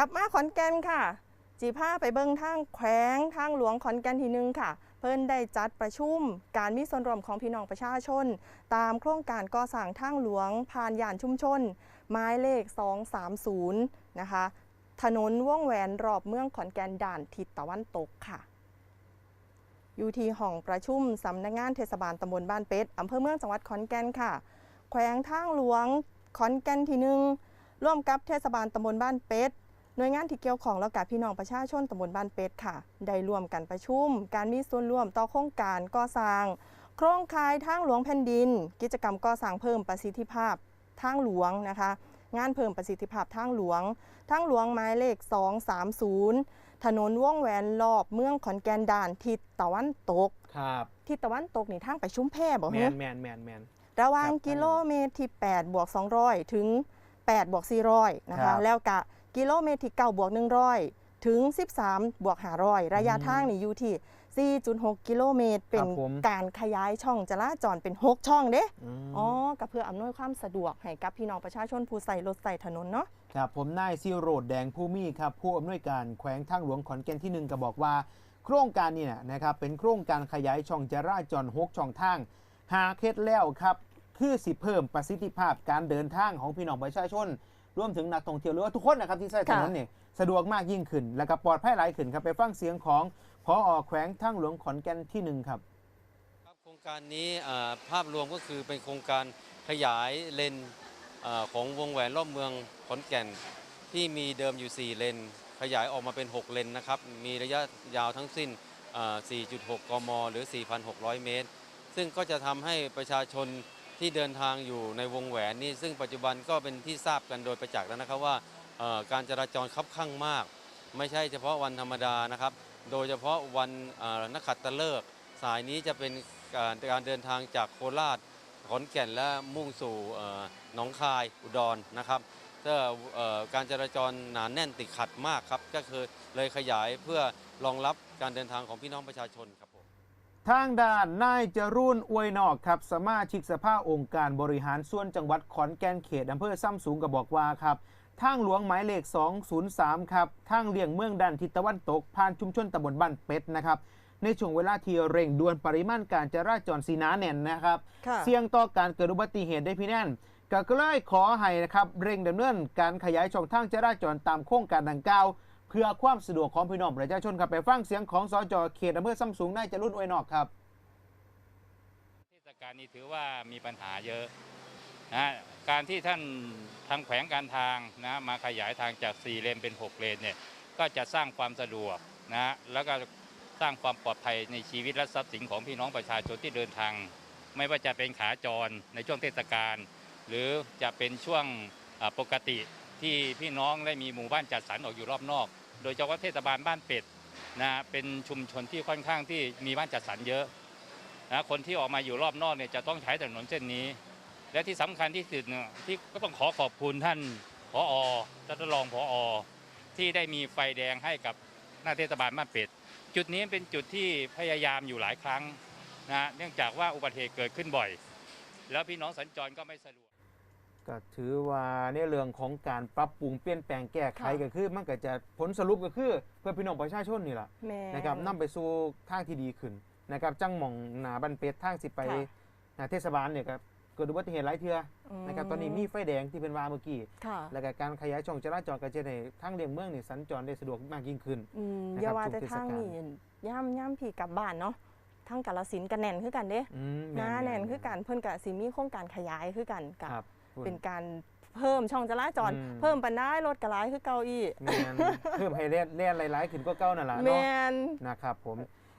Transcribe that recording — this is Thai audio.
กลับมาขอนแก่นค่ะจีพาไปเบิ่งทางแขวงทางหลวงขอนแก่นทีหนึงค่ะ เพิ่นได้จัดประชุมการมีส่วนร่วมของพี่น้องประชาชน ตามโครงการก่อสร้างทางหลวงผ่านย่านชุมชนหมายเลข 230 นะคะ ถนนว่องแหวนรอบเมืองขอนแก่นด่านทิศตะวันตกค่ะ อยู่ที่ห้องประชุมสำนักงานเทศบาลตำบลบ้านเป็ดอำเภอเมืองจังหวัดขอนแก่นค่ะ แขวงทางหลวงขอนแก่นที่หนึ่งร่วมกับเทศบาลตำบลบ้านเป็ด หน่วยงานที่เกี่ยวข้องแล้วกับพี่น้องประชาชนตำบลบ้านเป็ดค่ะ ได้ร่วมกันประชุม การมีส่วนร่วมต่อโครงการก่อสร้าง โครงข่ายทางหลวงแผ่นดิน กิจกรรมก่อสร้างเพิ่มประสิทธิภาพทางหลวงนะคะ งานเพิ่มประสิทธิภาพทางหลวง ทางหลวงหมายเลข 230 ถนนว่องแหวนรอบเมืองขอนแก่นด่านทิศตะวันตก ครับทิศตะวันตกนี่ทางไปชุมแพบ่แมฮะนแมนแมนแมน ระหว่างครับกิโลเมตรที่8บวก200 ถึง8บวก400นะครัคะ บ แล้วกะ กิโลเมตรที่9บวก100 ถึง 13 บวก500 ระยะอืมทางนี่อยู่ที่ 4.6 กิโลเมตร เป็นครับผม การขยายช่องจราจรเป็น 6 ช่องเด้มอ๋อก็เพื่ออำนวยความสะดวกให้กับพี่น้องประชาชนผู้ใส่รถใส่ถนนเนาะ ครับผมนายซิโรดแดงผู้มีครับผู้อำนวยการแขวงทางหลวงขอนแก่นที่หนึ่งก็บอกว่า โครงการนี้นะนะครับเป็นโครงการขยายช่องจราจรหกช่องทาง หากเคล็ดแล้วครับ คือสิเพิ่มประสิทธิภาพการเดินทางของพี่น้องประชาชน รวมถึงนักท่องเที่ยวหรือว่าทุกคนนะครับที่ใช้ถนนเนี่ยสะดวกมากยิ่งขึ้น และก็ปลอดภัยหลายขึ้นครับไปฟังเสียงของพอแขวงทางหลวงขอนแก่นที่หนึ่งครับครับโครงการนี้อ่าภาพรวมก็คือเป็นโครงการขยายเลนอ่าของวงแหวนรอบเมืองขอนแก่น ที่มีเดิมอยู่ 4 เลน ขยายออกมาเป็น 6 เลนนะครับมีระยะยาวทั้งสิ้นอ่า4.6 กม หรือ 4,600 เมตร ซึ่งก็จะทำให้ประชาชน ที่เดินทางอยู่ในวงแหวนนี่ซึ่งปัจจุบันก็เป็นที่ทราบกันโดยประจักษ์แล้วนะครับว่าการจราจรคับข้างมาก ไม่ใช่เฉพาะวันธรรมดานะครับ โดยเฉพาะวันนักขัตฤกษ์สายนี้จะเป็นการเดินทางจากโคราชขอนแก่นและมุ่งสู่หนองคายอุดรนะครับก็เอ่อการจราจรหนาแน่นติดขัดมากครับ ก็คือเลยขยายเพื่อรองรับการเดินทางของพี่น้องประชาชนครับ ทางด้านนายจรุ่นอวยนอกครับสมาชิกสภาองค์การบริหารส่วนจังหวัดขอนแก่นเขตอำเภอซ้ำสูงก็บอกว่าครับทางหลวงหมายเลข 203 ครับทางเลี่ยงเมืองด้านทิศตะวันตก ผ่านชุมชนตำบลบ้านเป็ดนะครับในช่วงเวลาที่เร่งด่วนปริมาณการจราจรสีหนาแน่นนะครับค่ะเสี่ยงต่อการเกิดอุบัติเหตุได้พี่แน่นก็เลยขอให้นะครับเร่งดำเนินการขยายช่องทางจราจรตามโครงการดังกล่าว เพื่อความสะดวกของพี่น้องประชาชนครับไปฟังเสียงของสจเขตอำเภอซ้ำสูงนายจรุ่นอวยนอกครับเทศกาลนี้ถือว่ามีปัญหาเยอะนะการที่ท่านทางแขวงการทางนะมาขยายทางจาก 4 เลนเป็น 6 เลนเนี่ยก็จะสร้างความสะดวกนะแล้วก็สร้างความปลอดภัยในชีวิตและทรัพย์สินของพี่น้องประชาชนที่เดินทาง ไม่ว่าจะเป็นขาจรในช่วงเทศกาลหรือจะเป็นช่วงปกติ ที่พี่น้องได้มีหมู่บ้านจัดสรรออกอยู่รอบนอก โดยเฉพาะเทศบาลบ้านเป็ดนะเป็นชุมชนที่ค่อนข้างที่มีบ้านจัดสรรเยอะนะคนที่ออกมาอยู่รอบนอกเนี่ยจะต้องใช้ถนนเส้นนี้ และที่สำคัญที่สุดเนี่ยที่ก็ต้องขอขอบคุณท่านผอท่านรองผอที่ได้มีไฟแดงให้กับหน้าเทศบาลบ้านเป็ด จุดนี้เป็นจุดที่พยายามอยู่หลายครั้งนะเนื่องจากว่าอุบัติเหตุเกิดขึ้นบ่อย แล้วพี่น้องสัญจรก็ไม่สะดวก ก็ถือว่าในเรื่องของการปรับปรุงเปลี่ยนแปลงแก้ไขค่ะ ก็คือ มันก็จะผลสรุปก็คือเพื่อพี่น้องประชาชนนี่แหละแม่ นะครับนำไปสู่ทางที่ดีขึ้นนะครับจังหม่องหนาบันเป็ดทางสิไปค่ะ หนาเทศบาลเนี่ยก็เกิดอุบัติเหตุหลายเทื่ออนะครับตอนนี้มีไฟแดงที่เป็นวาเมื่อกี้ค่ะแล้วก็การขยายช่องจราจรก็จะในทางเลี่ยงเมืองนี่สัญจรได้สะดวกมากยิ่งขึ้น อืมนะครับอย่าว่าช่วงแต่เทศทางกาล นี้ย่ำย่ำพี่กลับบ้านเนาะทั้งกาลสินธุ์กันแน่นคือกันเด้อืมหน้าม่แน่นคือกันเพิ่นกะสิมีโครงการขยายคือกันกะครับ เป็นการเพิ่มช่องจราจรอืมเพิ่มปันได้รถกระไรคือเก่าอีกแมนเพิ่มให้เล่นเล่นหลายๆขึ้นก็เก้านั่นแหละแมเนาะนนะครับผม